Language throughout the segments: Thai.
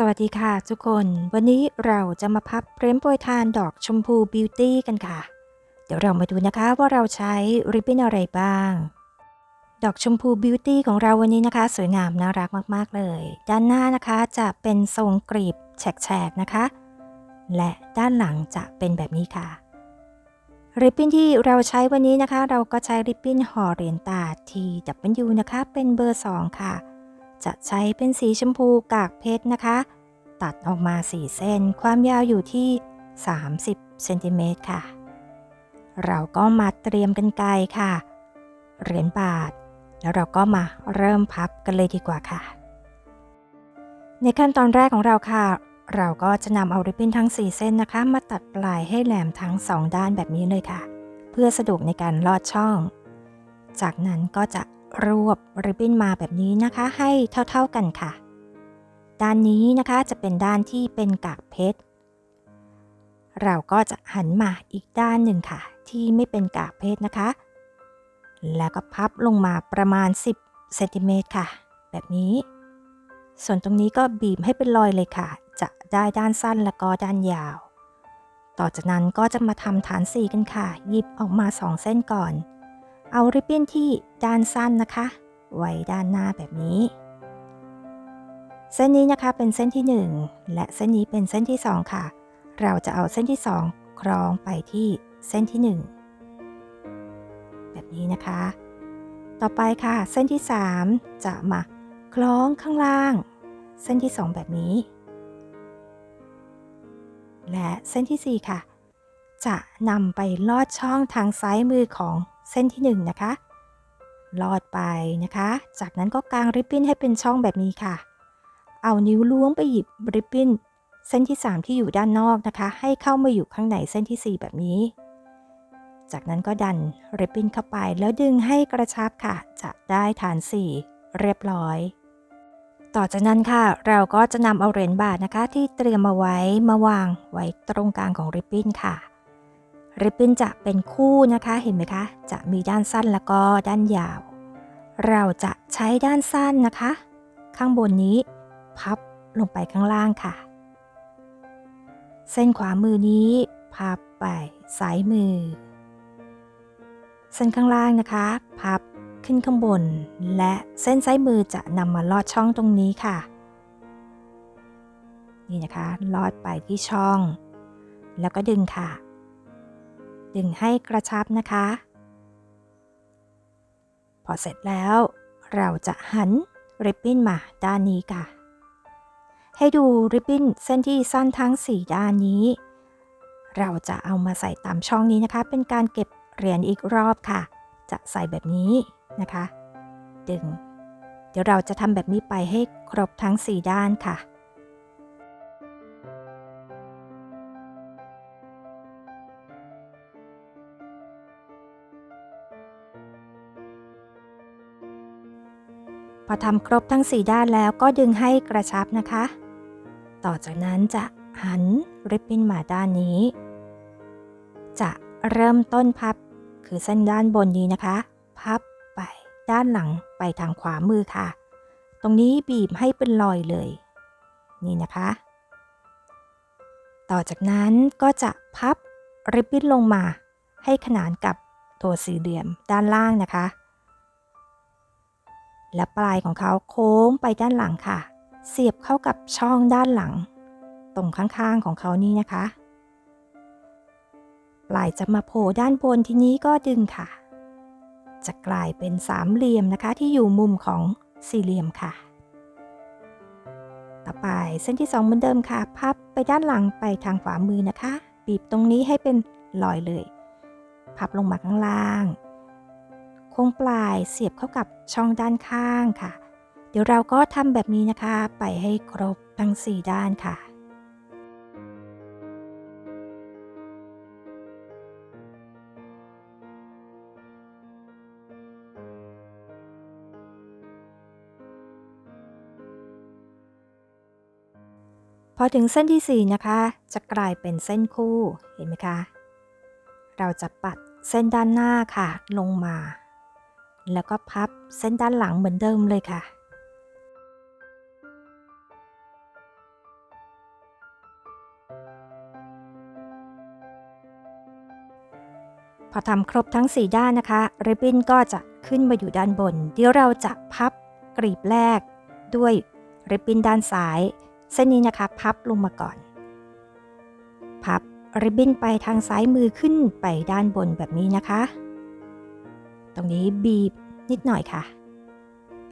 สวัสดีค่ะทุกคน วันนี้เราจะมาพับเพรมโปรยทานดอกชมพูบิวตี้กันค่ะ เดี๋ยวเรามาดูนะคะว่าเราใช้ริบบิ้นอะไรบ้าง ดอกชมพูบิวตี้ของเราวันนี้นะคะ สวยงามน่ารักมากๆเลย ด้านหน้านะคะจะเป็นทรงกรีบแฉกๆนะคะ และด้านหลังจะเป็นแบบนี้ค่ะ ริบบิ้นที่เราใช้วันนี้นะคะ เราก็ใช้ริบบิ้นห่อเหรียญตาทีดับเบิลยูนะคะ เป็นเบอร์ 2 ค่ะ จะใช้เป็นสีชมพูกากเพชรนะคะ ตัดออกมา4เส้น ความยาวอยู่ที่ 30เซนติเมตรค่ะ เราก็มาเตรียมกันไกลค่ะ เหรียญบาท แล้วเราก็มาเริ่มพับกันเลยดีกว่าค่ะ ในขั้นตอนแรกของเราค่ะ เราก็จะนำเอาริบบิ้นทั้ง 4 เส้นนะคะ มาตัดปลายให้แหลมทั้ง 2 ด้านแบบนี้เลยค่ะ เพื่อสะดวกในการลอดช่อง จากนั้นก็จะ รวบริบบิ้นมาแบบนี้นะคะ ให้เท่าๆกันค่ะ ด้านนี้นะคะจะเป็นด้านที่เป็นกากเพชร เราก็จะหันมาอีกด้านหนึ่งค่ะ ที่ไม่เป็นกากเพชรนะคะ แล้วก็พับลงมาประมาณ 10เซนติเมตรค่ะ แบบนี้ ส่วนตรงนี้ก็บีบให้เป็นรอยเลยค่ะ จะได้ด้านสั้นและก็ด้านยาว ต่อจากนั้นก็จะมาทำฐานสีกันค่ะ หยิบออกมา 2 เส้นก่อน เอาริบบิ้นที่ด้านสั้นนะคะ ไว้ด้านหน้าแบบนี้ เส้นนี้นะคะเป็นเส้นที่ 1 และเส้นนี้เป็นเส้นที่ 2 ค่ะ เราจะเอาเส้นที่ 2 คล้องไปที่เส้นที่ 1 แบบนี้นะคะ ต่อไปค่ะ เส้นที่ 3 จะมาคล้องข้างล่าง เส้นที่ 2 แบบนี้ และเส้นที่ 4 ค่ะ จะนำไปลอดช่องทางซ้ายมือของ เส้นที่1นะคะลอดไปนะคะ จากนั้นก็กางริบบิ้นให้เป็นช่องแบบนี้ค่ะ เอานิ้วล้วงไปหยิบริบบิ้นเส้นที่ 3 ที่อยู่ด้านนอกนะคะ ให้เข้ามาอยู่ข้างในเส้นที่ 4 แบบนี้ จากนั้นก็ดันริบบิ้นเข้าไปแล้วดึงให้กระชับค่ะ จะได้ฐาน 4 เรียบร้อย ต่อจากนั้นค่ะ เราก็จะนำเอาเหรียญบาทนะคะ ที่เตรียมมาไว้มาวางไว้ตรงกลางของริบบิ้นค่ะ ริบบิ้นจะเป็นคู่นะคะเห็นไหมคะ จะมีด้านสั้นแล้วก็ด้านยาว เราจะใช้ด้านสั้นนะคะ ข้างบนนี้ พับลงไปข้างล่างค่ะ เส้นขวามือนี้ พับไปซ้ายมือ เส้นข้างล่างนะคะ พับขึ้นข้างบน และเส้นซ้ายมือจะนำมาลอดช่องตรงนี้ค่ะ นี่นะคะ ลอดไปที่ช่อง แล้วก็ดึงค่ะ ดึงให้กระชับนะคะ พอเสร็จแล้ว เราจะหันริบบิ้นมาด้านนี้ค่ะ ให้ดูริบบิ้นเส้นที่สั้นทั้ง 4 ด้านนี้ เราจะเอามาใส่ตามช่องนี้นะคะ เป็นการเก็บเหรียญอีกรอบค่ะ จะใส่แบบนี้นะคะ ดึง เดี๋ยวเราจะทำแบบนี้ไปให้ครบทั้ง 4 ด้านค่ะ พอทำครบทั้ง 4 ด้านแล้วก็ดึงให้กระชับนะคะ ต่อจากนั้นจะหันริบบิ้นมาด้านนี้ จะเริ่มต้นพับ คือเส้นด้านบนนี้นะคะ พับไปด้านหลังไปทางขวามือค่ะ ตรงนี้บีบให้เป็นรอยเลย นี่นะคะ ต่อจากนั้นก็จะพับริบบิ้นลงมาให้ขนานกับตัวสี่เหลี่ยมด้านล่างนะคะ และปลายของเขาโค้งไปด้านหลังค่ะ เสียบเข้ากับช่องด้านหลัง ตรงข้างๆของเขานี่นะคะ ปลายจะมาโผล่ด้านบนทีนี้ก็ดึงค่ะ จะกลายเป็นสามเหลี่ยมนะคะที่อยู่มุมของสี่เหลี่ยมค่ะ ต่อไปเส้นที่2เหมือนเดิมค่ะ พับไปด้านหลังไปทางขวามือนะคะ บีบตรงนี้ให้เป็นรอยเลย พับลงมาข้างล่าง ค้งปลายเสียบเข้ากับช่องด้านข้างค่ะ เดี๋ยวเราก็ทำแบบนี้นะคะ ไปให้ครบทั้ง 4 ด้านค่ะพอถึงเส้นที่ 4 นะคะ จะกลายเป็นเส้นคู่ เห็นไหมคะ เราจะปัดเส้นด้านหน้าค่ะ ลงมา แล้วก็พับเส้นด้านหลังเหมือนเดิมเลยค่ะ พอทำครบทั้ง 4 ด้านนะคะ ริบบิ้นก็จะขึ้นมาอยู่ด้านบน เดี๋ยวเราจะพับกรีบแรกด้วยริบบิ้นด้านซ้าย เส้นนี้นะคะ พับลงมาก่อน พับริบบิ้นไปทางซ้ายมือขึ้นไปด้านบนแบบนี้นะคะ ตรงนี้บีบนิดหน่อยค่ะ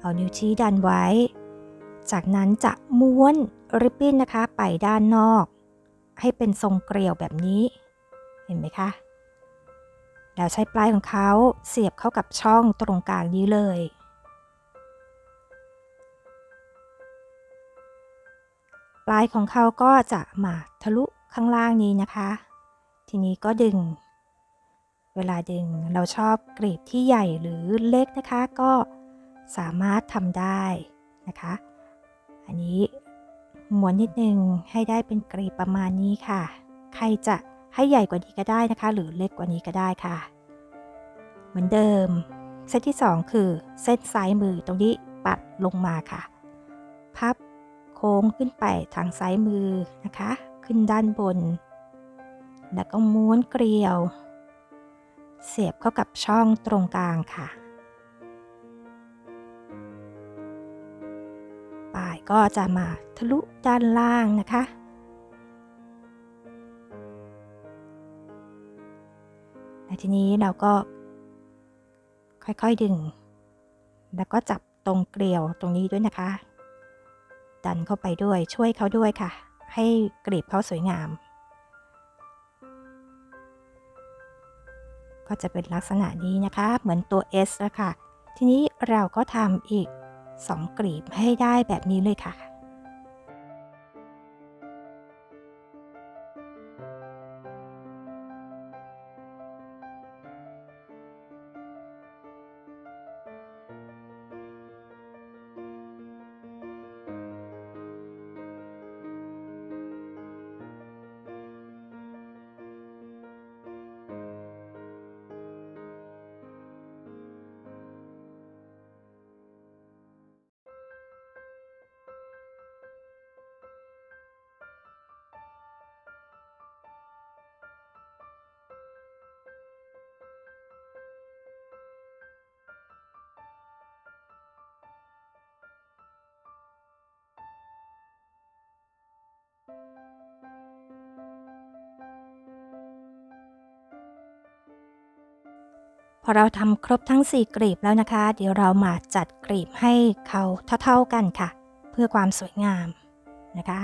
เอานิ้วชี้ดันไว้ จากนั้นจะม้วนริบบิ้นนะคะไปด้านนอก ให้เป็นทรงเกลียวแบบนี้ เห็นไหมคะ แล้วใช้ปลายของเขาเสียบเข้ากับช่องตรงกลางนี้เลย ปลายของเขาก็จะมาทะลุข้างล่างนี้นะคะ ทีนี้ก็ดึง เวลาดึงเราชอบกรีบที่ใหญ่หรือเล็กนะคะก็สามารถทำได้นะคะ อันนี้ม้วนนิดนึงให้ได้เป็นกรีบประมาณนี้ค่ะ ใครจะให้ใหญ่กว่านี้ก็ได้นะคะ หรือเล็กกว่านี้ก็ได้ค่ะ เหมือนเดิม เส้นที่ 2 คือเส้นซ้ายมือตรงนี้ปัดลงมาค่ะ พับโค้งขึ้นไปทางซ้ายมือนะคะ ขึ้นด้านบน แล้วก็ม้วนเกลียว เสียบเข้ากับช่องตรงกลางค่ะ ปลายก็จะมาทะลุด้านล่างนะคะ และทีนี้เราก็ค่อยๆดึง แล้วก็จับตรงเกลียวตรงนี้ด้วยนะคะ ดันเข้าไปด้วยช่วยเขาด้วยค่ะ ให้กรีบเขาสวยงาม ก็จะเป็นลักษณะนี้นะคะ เหมือนตัว S นะคะทีนี้เราก็ทำอีก 2กรีบให้ได้แบบนี้เลยค่ะ พอเราทำครบทั้ง 4กรีบแล้วนะคะ เดี๋ยวเรามาจัดกรีบให้เขาเท่าๆกันค่ะ เพื่อความสวยงามนะคะ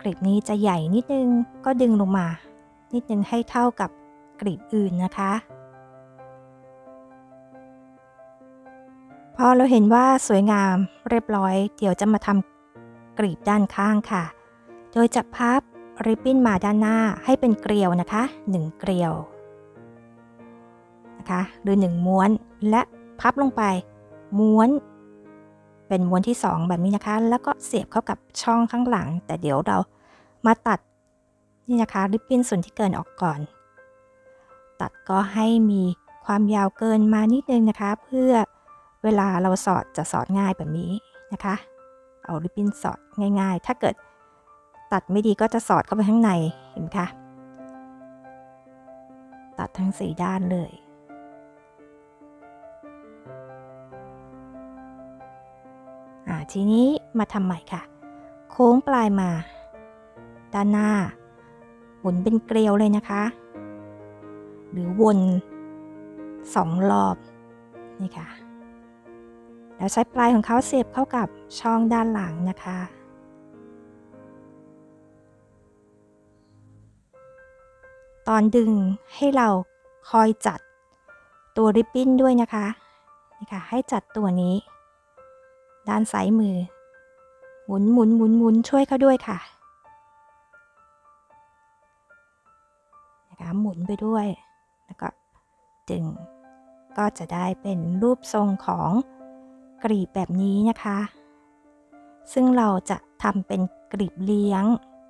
กรีบนี้จะใหญ่นิดนึงก็ดึงลงมา นิดนึงให้เท่ากับกรีบอื่นนะคะ พอเราเห็นว่าสวยงามเรียบร้อย เดี๋ยวจะมาทำกรีบด้านข้างค่ะ โดยจะพับ ริบบิ้นมาด้านหน้าให้เป็นเกลียวนะคะ 1 เกลียวนะคะหรือ 1 ม้วนและพับลงไป ม้วน เป็นม้วนที่ 2 แบบนี้นะคะ แล้วก็เสียบเข้ากับช่องข้างหลัง แต่เดี๋ยวเรามาตัดนี่นะคะริบบิ้นส่วนที่เกินออกก่อน ตัดก็ให้มีความยาวเกินมานิดนึงนะคะ เพื่อเวลาเราสอดจะสอดง่ายแบบนี้นะคะ เอาริบบิ้นสอดง่าย ๆ ถ้าเกิด ตัดไม่ดีก็จะสอดเข้าไปข้างในเห็นไหมคะ ตัดทั้งสี่ด้านเลย อ่าทีนี้มาทำใหม่ค่ะ โค้งปลายมา ด้านหน้า หมุนเป็นเกลียวเลยนะคะ หรือวนสองรอบ นี่ค่ะ แล้วใช้ปลายของเขาเสียบเข้ากับช่องด้านหลังนะคะ ตอนดึงให้เราคอยจัดตัวริบบิ้นด้วยนะคะนี่ค่ะให้จัดตัวนี้ ด้านซ้ายมือ หมุนหมุนหมุนหมุนช่วยเขาด้วยค่ะนะคะหมุนไปด้วย แล้วก็ดึงก็จะได้เป็นรูปทรงของกรีบแบบนี้นะคะ ซึ่งเราจะทำเป็นกรีบเลี้ยง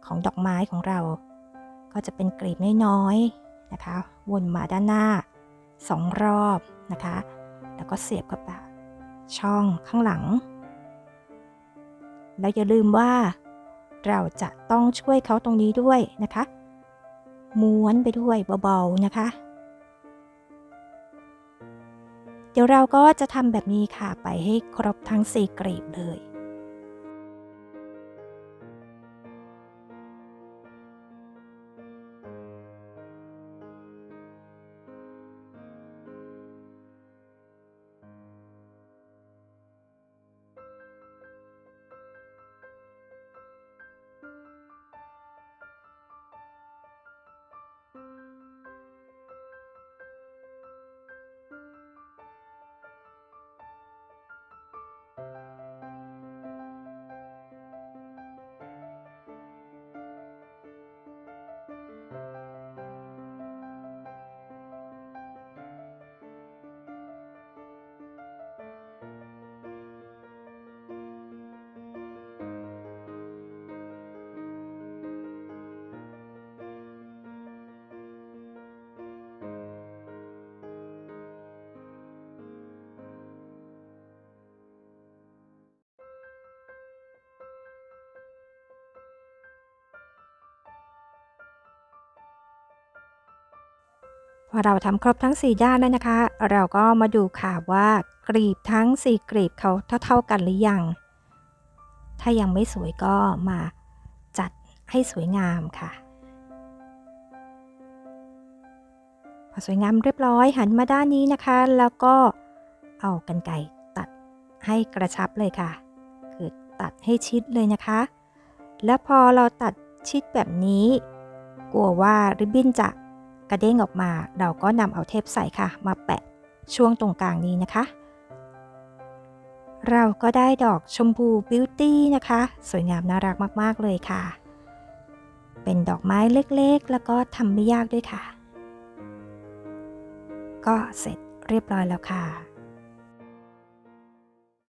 ของดอกไม้ของเรา ก็จะเป็นกรีบน้อยๆนะคะ วนมาด้านหน้าสองรอบนะคะ แล้วก็เสียบกับช่องข้างหลัง แล้วอย่าลืมว่าเราจะต้องช่วยเขาตรงนี้ด้วยนะคะ ม้วนไปด้วยเบาๆนะคะ เดี๋ยวเราก็จะทำแบบนี้ค่ะไปให้ครบทั้ง 4กลีบเลย พอเราทำครบทั้ง 4 ด้านแล้วนะคะ เราก็มาดูค่ะว่ากรีบทั้ง 4 กรีบเขาเท่าๆกันหรือยัง ถ้ายังไม่สวยก็มาจัดให้สวยงามค่ะ พอสวยงามเรียบร้อยหันมาด้านนี้นะคะ แล้วก็เอากันไก่ตัดให้กระชับเลยค่ะ คือตัดให้ชิดเลยนะคะ แล้วพอเราตัดชิดแบบนี้ กลัวว่าริบบิ้นจะ กระเด้งออกมา เราก็นำเอาเทปใส่ค่ะ มาแปะช่วงตรงกลางนี้นะคะ เราก็ได้ดอกชมพูบิวตี้นะคะ สวยงามน่ารักมาก ๆ เลยค่ะ เป็นดอกไม้เล็กๆ แล้วก็ทำไม่ยากด้วยค่ะ ก็เสร็จเรียบร้อยแล้วค่ะ